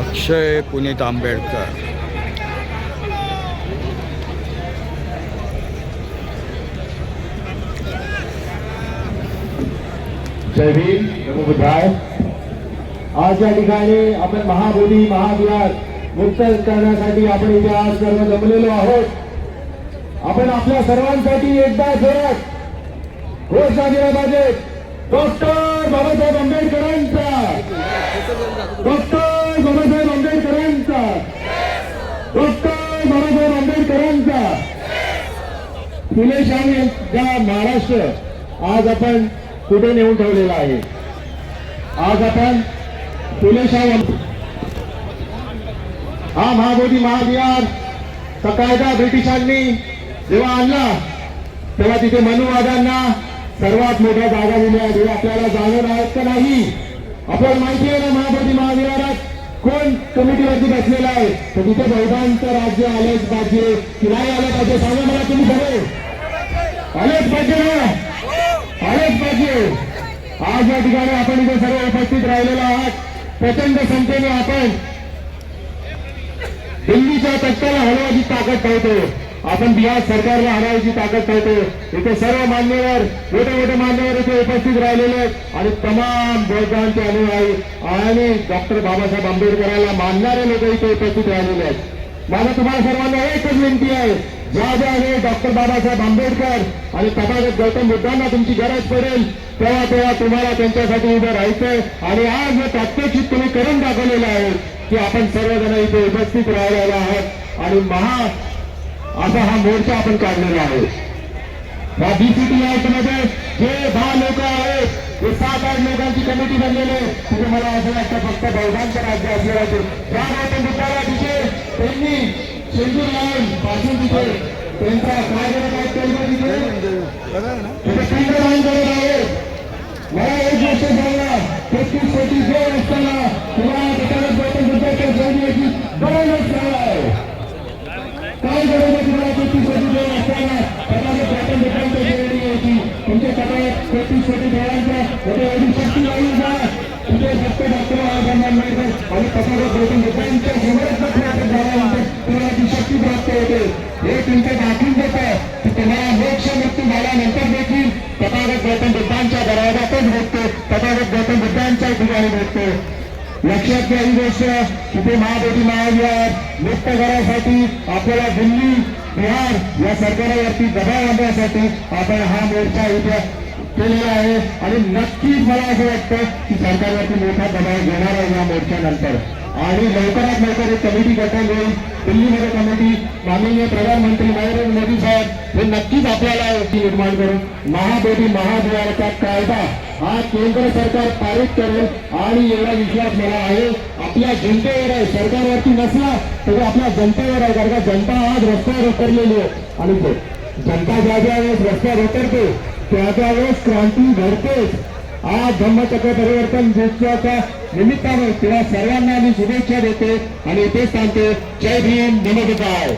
अक्षय पुनीत आंबेडकर. जय भीम नमो बुद्धाय. आज या ठिकाणी आपण महाबोधी महाविहार मुक्त करण्यासाठी आपण इथे आज सर्व जमलेलो आहोत. आपण आपल्या सर्वांसाठी एकदा जोरात घोषणा दिला पाहिजे डॉक्टर आंबेडकरांचा फुले यांचा महाराष्ट्र. आज आपण कुठे नेऊन ठेवलेला आहे? आज आपण फुलेशाह हा महाबोधी महाविहार सकाळचा ब्रिटिशांनी जेव्हा आणला तेव्हा तिथे मनुवादांना सर्वात मोठ्या जागा दिल्या. हे आपल्याला जाणून आहेत का नाही? आपण माहिती आहे ना महाबोधी महाविहारात? कोण कमिटीवरती बसलेला आहे? तर तिथे बहुतांचं राज्य आलंच पाहिजे. की नाही आलं पाहिजे. सांगा मला तुम्ही सगळे. आलेच पाहिजे ना? आलेच पाहिजे. आज या ठिकाणी आपण इथे सर्व उपस्थित राहिलेलो आहात. प्रचंड संख्येने आपण दिल्लीच्या तख्ताला हलवाची ताकद पाहतो आपण बिहार सरकारला हलवायची ताकद ठेवतो इथे सर्व मान्यवर मोठे मोठे मान्यवर इथे उपस्थित राहिलेले आहेत. आणि तमाम बौद्धांचे अनुयायी आणि डॉक्टर बाबासाहेब आंबेडकरांना मानणारे लोक इथे उपस्थित राहिलेले आहेत. माझा तुम्हाला सर्वांना एकच विनंती आहे. ज्या ज्या हे डॉक्टर बाबासाहेब आंबेडकर आणि तथागत गौतम बुद्धांना तुमची गरज पडेल तेव्हा तेव्हा तुम्हाला त्यांच्यासाठी उभं राहायचंय. आणि आज हे प्रात्यक्षिक तुम्ही करून दाखवलेलं आहे की आपण सर्वजण इथे उपस्थित राहिलेलो आहोत. आणि महा असा हा मोर्चा आपण काढलेला आहे. या बीसीटी मध्ये जे दहा लोक आहेत हे सात आठ लोकांची कमिटी बनलेली आहे तिथे मला असं वाटतं फक्त बौद्धांचं राज्य असलेलं गौतम बुद्धाला तिथे त्यांनी शेंदूर लावून पासून तिथे त्यांचा काय करत आहेत त्यांचं तिथे फक्त डॉक्टर आंबेडकर आणि गौतम बुद्धांच्या समोरच झाल्यानंतर तुम्हाला ती शक्ती प्राप्त होते हे दाखवून की तुम्हाला मोक्ष झाल्यानंतर देखील तथागत गौतम बुद्धांच्या दरवाजातच भेटतो तथागत गौतम बुद्धांच्या ठिकाणी भेटतो लक्षात घ्या ही गोष्ट तिथे महादेवी महाविहार मुक्त करासाठी आपल्याला दिल्ली बिहार या सरकारावरती दबाव आणण्यासाठी आपण हा मोर्चा उद्या केलेला आहे आणि नक्कीच मला असं वाटतं की सरकारवरती मोठा दबाव घेणार आहे या मोर्चानंतर. आणि लवकरात लवकर एक कमिटी गठन होईल. दिल्लीमध्ये कमिटी माननीय प्रधानमंत्री नरेंद्र मोदी साहेब हे नक्कीच आपल्याला निर्माण करून महाबोधी महाविहाराचा कायदा हा केंद्र सरकार पारित करेल. आणि एवढा विश्वास मला आहे आपल्या जनतेवर आहे. सरकारवरती नसला तरी आपल्या जनतेवर आहे. कारण का जनता आज रस्त्यावर उतरलेली आहे. आणि जनता ज्या ज्या वेळेस रस्त्यावर उतरते त्या त्या क्रांती घडतेच. आज धम्मचक्र परिवर्तन दिवसाच्या निमित्ताने तेव्हा सर्वांना मी शुभेच्छा देते आणि इथेच सांगते जय भीम नमस्कार